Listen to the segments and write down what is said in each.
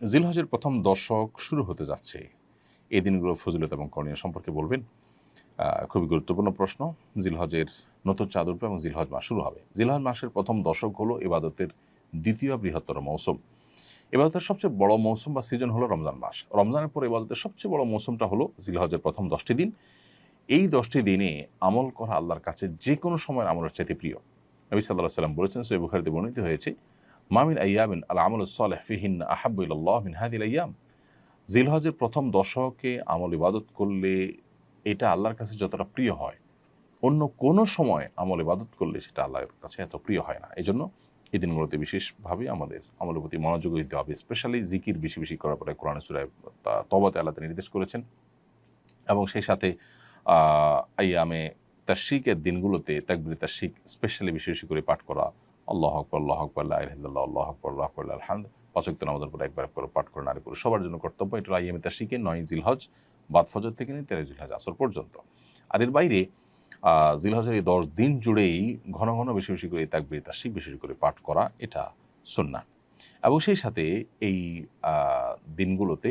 জিলহজের প্রথম দশক শুরু হতে যাচ্ছে। এই দিনগুলো ফজিলত এবং করণীয় সম্পর্কে বলবেন। খুবই গুরুত্বপূর্ণ প্রশ্ন। জিলহজের নতুন চাঁদ এবং জিলহজ মাস শুরু হবে। জিলহজ মাসের প্রথম দশক হলো ইবাদতের দ্বিতীয় বৃহত্তর মৌসুম। ইবাদতের সবচেয়ে বড় মৌসুম বা সিজন হলো রমজান মাস। রমজানের পর ইবাদতের সবচেয়ে বড় মৌসুমটা হলো জিলহজের প্রথম দশটি দিন। এই দশটি দিনে আমল করা আল্লাহর কাছে যে কোনো সময়ের আমলের চাইতে প্রিয়। নবী সাল্লাহ সাল্লাম বলেছেন সৈয় বুখারিতে বর্ণিত হয়েছে মামিন আয়ামিন আল আমল সালেহ ফিহিন আহাবুল্লাহ মিন হাদিল আয়াম জিলহজের প্রথম দশকে আমল ইবাদত করলে এটা আল্লাহর কাছে যতটা প্রিয় হয়, অন্য কোনো সময় আমল ইবাদত করলে সেটা আল্লাহর কাছে এত প্রিয় হয় না। এই জন্য এই দিনগুলোতে বিশেষভাবে আমাদের আমলের প্রতি মনোযোগ দিতে হবে, স্পেশালি জিকির বেশি বেশি করার পরে কোরআন সুরায় তবাতে আল্লাহ নির্দেশ করেছেন। এবং সেই সাথে আইয়ামে তাশিকের দিনগুলোতে তাকবির তাশিক স্পেশালি বেশি বেশি করে পাঠ করা আল্লাহ আকবর আল্লাহ আকবর আল্লাহ আল্লাহ আকবর আল্লাহ আকবর, আলহামদ। পাচক আমাদের পরে একবার করে পাঠ করে নারী পুরুষ, সবার জন্য কর্তব্য এটা আইয়ামে তাশিকে নয় জিলহজ, বাদ ফজর থেকে নিয়ে তেরো জিলহজ আসর পর্যন্ত। আর এর বাইরে জিলহজের এই দশ দিন জুড়েই ঘন ঘন বেশি বেশি করে তাকবির বেশি বেশি করে পাঠ করা এটা সুন্না এবং সেই সাথে এই দিনগুলোতে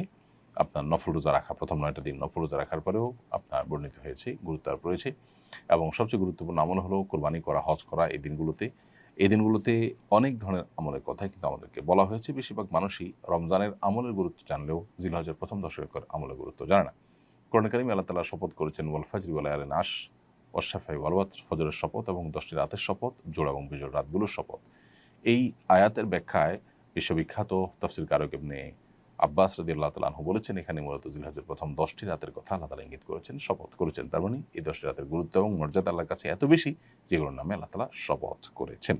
আপনার নফল রোজা রাখা, প্রথম নয়টা দিন নফল রোজা রাখার পরেও আপনার বর্ণিত হয়েছে, গুরুত্ব আরোপ রয়েছে। এবং সবচেয়ে গুরুত্বপূর্ণ আমল হলো কোরবানি করা, হজ করা এই দিনগুলোতে। এই দিনগুলোতে অনেক ধরনের আমলের কথা কিন্তু আমাদেরকে বলা হয়েছে। বেশিরভাগ মানুষই রমজানের আমলের গুরুত্ব জানলেও জিলহজের প্রথম দশকের আমলের গুরুত্ব জানে না। কোরআন কারিম আল্লাহ তালা শপথ করেছেন, ওয়াল ফাজরি ওয়াল আল নাস ওয়াশাফাই ওয়ালওয়াত ফজরের শপথ এবং দশটি রাতের শপথ, জোড়া এবং বিজোড় রাতগুলোর শপথ। এই আয়াতের ব্যাখ্যায় বিশ্ববিখ্যাত তফসিল কারক এমনি আব্বাস রদি আল্লাহ তালু বলেছেন, এখানে মূলত জিলহাজের প্রথম দশটি রাতের কথা আল্লাহ তালা ইঙ্গিত করেছেন, শপথ করেছেন। তার মানে এই দশটি রাতের গুরুত্ব এবং মর্যাদা আল্লাহর কাছে এত বেশি যেগুলোর নামে আল্লাহ তালা শপথ করেছেন।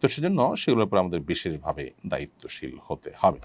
তো সেজন্য সেগুলোর উপর আমাদের বিশেষভাবে দায়িত্বশীল হতে হবে।